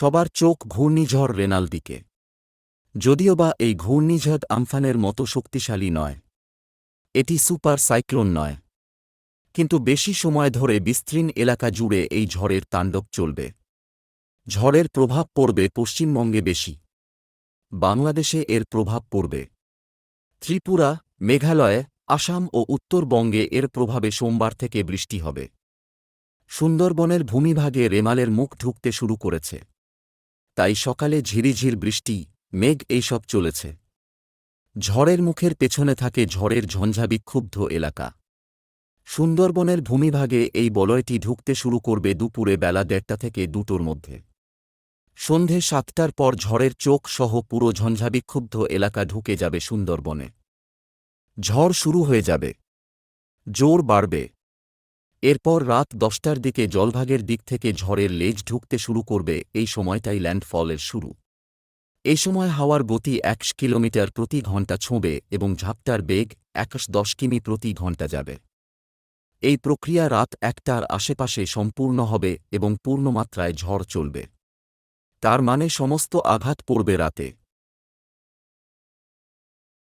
সবার চোখ ঘূর্ণিঝড় রেনাল দিকে যদিও বা এই ঘূর্ণিঝড় আমফানের মতো শক্তিশালী নয়, এটি সুপার সাইক্লোন নয়, কিন্তু বেশি সময় ধরে বিস্তীর্ণ এলাকা জুড়ে এই ঝড়ের তাণ্ডব চলবে। ঝড়ের প্রভাব পড়বে পশ্চিমবঙ্গে বেশি, বাংলাদেশে এর প্রভাব পড়বে। ত্রিপুরা, মেঘালয়, আসাম ও উত্তরবঙ্গে এর প্রভাবে সোমবার থেকে বৃষ্টি হবে। সুন্দরবনের ভূমিভাগে রেমালের মুখ ঢুকতে শুরু করেছে। তাই সকালে ঝিরিঝির বৃষ্টি, মেঘ এইসব চলেছে। ঝড়ের মুখের পেছনে থাকে ঝড়ের ঝঞ্ঝা বিক্ষুব্ধ এলাকা। সুন্দরবনের ভূমিভাগে এই বলয়টি ঢুকতে শুরু করবে দুপুরে বেলা দেড়টা থেকে দুটোর মধ্যে। সন্ধে সাতটার পর ঝড়ের চোখ সহ পুরো ঝঞ্ঝাবিক্ষুব্ধ এলাকা ঢুকে যাবে সুন্দরবনে। ঝড় শুরু হয়ে যাবে। জোর বাড়বে। এরপর রাত দশটার দিকে জলভাগের দিক থেকে ঝড়ের লেজ ঢুকতে শুরু করবে এই সময়টাই ল্যান্ডফলের শুরু। এই সময় হাওয়ার গতি একশ কিলোমিটার প্রতি ঘণ্টা ছোঁবে এবং ঝাপটার বেগ একশ দশ কিমি প্রতি ঘণ্টা যাবে। এই প্রক্রিয়া রাত একটার আশেপাশে সম্পূর্ণ হবে এবং পূর্ণমাত্রায় ঝড় চলবে। তার মানে সমস্ত আঘাত পড়বে রাতে।